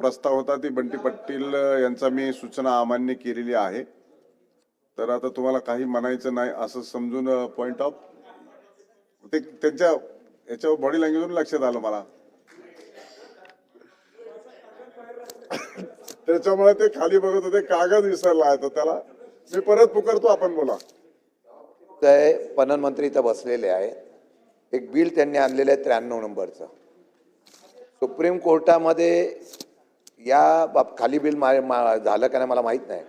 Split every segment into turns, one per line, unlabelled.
प्रस्ताव होता ती बंटी पाटील यांचा मी सूचना अमान्य केलेली आहे. तर आता तुम्हाला काही म्हणायचं नाही असं समजून पॉइंट ऑफ ते त्यांच्या याच्यावर बॉडी लँग्वेजवरून लक्षात आलं मला. त्याच्यामुळे ते खाली बघत होते कागद विसरला आहे तर त्याला. मी परत पुकारतो आपण बोला.
काय पणन मंत्री इथं बसलेले आहेत. एक बिल त्यांनी आणलेलं आहे त्र्याण्णव नंबरचं. सुप्रीम कोर्टामध्ये या बाब खाली बिल मा, मा झालं का नाही मला माहीत नाही.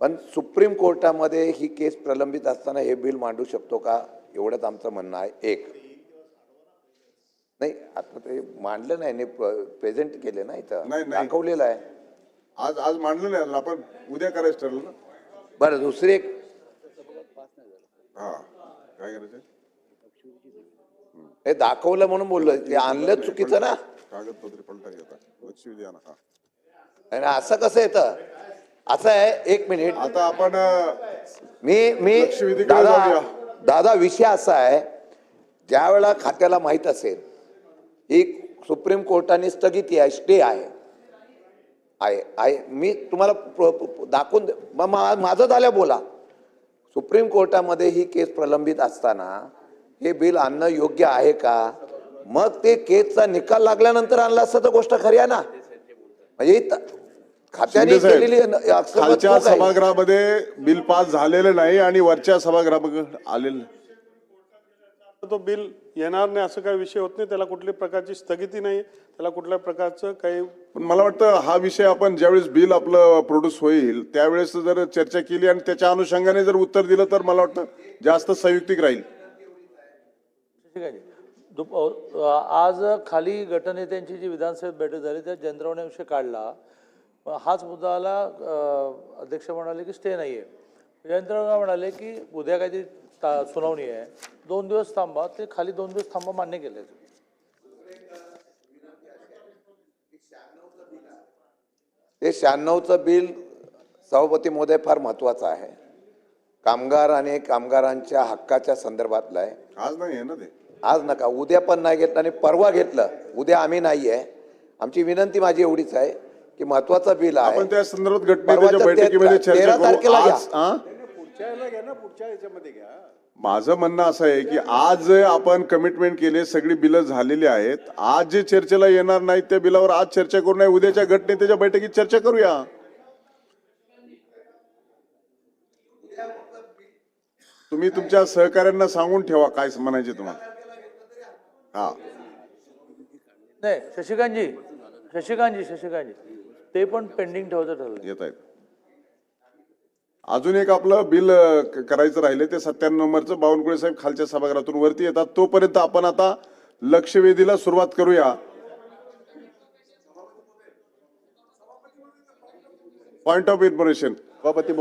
पण सुप्रीम कोर्टामध्ये ही केस प्रलंबित असताना हे बिल मांडू शकतो का? एवढंच आमचं म्हणणं आहे. एक. नाही आता ते मांडलं नाही प्रेझेंट केले ना इथं. दाखवलेलं आहे.
आज आज मांडलं नाही आपण उद्या करायचं ठरलं ना?
बरं दुसरी एक.
हा. काय करायचं
हे दाखवलं म्हणून बोललो ते आणलं चुकीचं ना?
कागदपत्रे पलटा घेतात लक्ष द्या ना हा
आणि असं कसं येतं? असं आहे एक मिनिट.
आता आपण अं,
मी मी
लक्षवेधीकडे
दादा
जाऊया.
दादा विषय असा आहे ज्या वेळेला खात्याला माहीत असेल ही सुप्रीम कोर्टाने स्थगिती आहे स्टे आहे. आहे आहे. मी तुम्हाला प्र- प्र- दाखवून दे- मा- माझं झालं बोला. सुप्रीम कोर्टामध्ये ही केस प्रलंबित असताना हे बिल आणणं योग्य आहे का? मग ते केसचा निकाल लागल्यानंतर आणलं असतं तर गोष्ट खरी आहे ना? म्हणजे त- खात्याने केलेली
खालच्या. सभागृहामध्ये बिल पास झालेलं नाही आणि वरच्या सभागृहामध्ये आलेलं
तो बिल येणार नाही असं काही विषय होत नाही. त्याला कुठली प्रकारची स्थगिती नाही. त्याला कुठल्या प्रकारचं काही
पण मला वाटतं हा विषय आपण ज्यावेळेस बिल आपलं प्रोड्यूस होईल त्यावेळेस जर चर्चा केली आणि त्याच्या अनुषंगाने जर उत्तर दिलं तर मला वाटतं जास्त संयुक्तिक राहील.
ठीक आहे. दुप आज खाली गटनेत्यांची जी विधानसभेत बैठक झाली त्यात जयंतरावने विषय काढला. पण हाच मुद्दाला अ, अध्यक्ष म्हणाले की स्टे नाही आहे जयंतराव म्हणाले की उद्या काहीतरी ता सुनावणी आहे. दोन दिवस थांबा. ते खाली दोन दिवस थांबा मान्य केले.
ते शहाण्णवचं बिल सभापती महोदय फार महत्वाचं आहे. कामगार आणि कामगारांच्या हक्काच्या संदर्भातलं आहे.
आज नाही आहे ना ते?
आज नका. उद्या पण नाही घेतलं आणि परवा घेतलं. उद्या आम्ही नाही आहे आमची विनंती माझी एवढीच आहे की महत्वाचं बिल आहे.
आपण त्या संदर्भात
तेरा- तारखेला घ्या.
हा? माझं म्हणणं असं आहे की आज आपण कमिटमेंट केले सगळी बिलं झालेली आहेत. आज जे चर्चेला येणार नाहीत त्या बिलावर आज चर्चा करू नये. उद्याच्या गटनेत्याच्या बैठकीत चर्चा करूया. तुम्ही तुमच्या सहकाऱ्यांना सांगून ठेवा काय म्हणायचे तुम्हाला. हा.
नाही शशिकांतजी शशिकांतजी शशिकांतजी. ते पण पेंडिंग ठेवायचं ठरलं
येत आहेत. अजून एक आपलं बिल क- करायचं राहिले ते सत्त्याण्णव नंबरचं बावनकुळे साहेब खालच्या सभागृहातून वरती येतात. तोपर्यंत आपण आता लक्षवेधीला सुरुवात करूया. पॉइंट ऑफ इन्फॉर्मेशन
सभापती